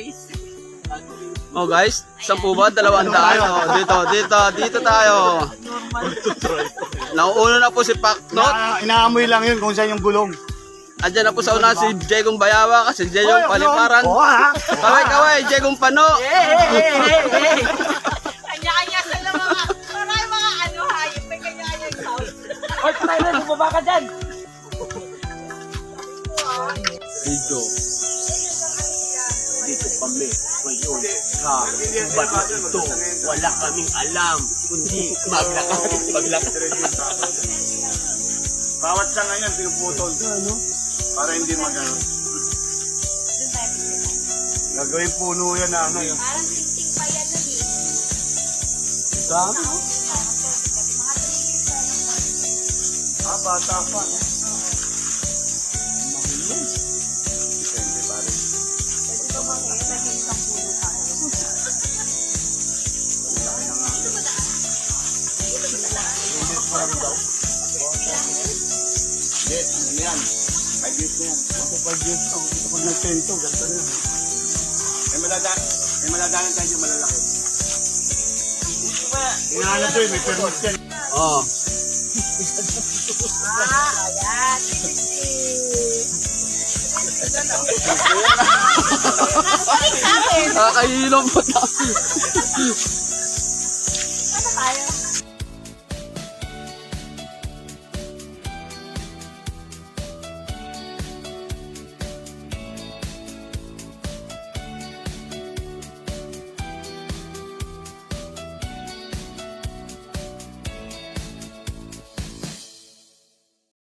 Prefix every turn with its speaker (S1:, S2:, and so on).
S1: quiz.
S2: Oh guys, sampu ba? Dalawang tayo. Dito, dito, dito tayo. Nauuna na po si Paktot.
S3: Na, inaamoy lang yun kung saan yung gulong.
S2: Andyan na po sa una si Jegong Bayawa kasi Jegong Paliparan.
S3: Oo ha?
S2: Kaway, kaway, Jegong Pano.
S1: Kanya-kanya sila mga, parang mga ano hayop, may kanya-kanyang sound.
S4: Hoy, patay na, bumaba ka dyan.
S2: Video.
S5: Kami ngayon sa bato ito. Wala kaming alam, kundi maglakad, maglakad.
S3: Bawat sa ngayon, pinuputol. Ano? Para hindi magano. Gagawin puno yan na ano yun.
S1: Parang ting pa yan na din.
S3: Dami. Ah, bata pa. Yes, ano yan? Five years na yan. Ako five years na. Ito pag nag-tento, ganito na. May malada, may maladanan tayo yung malalaki. Inaano to eh, may permit yan.
S2: Oh.
S1: Ah, ayan.
S2: Nakakahilom po tayo.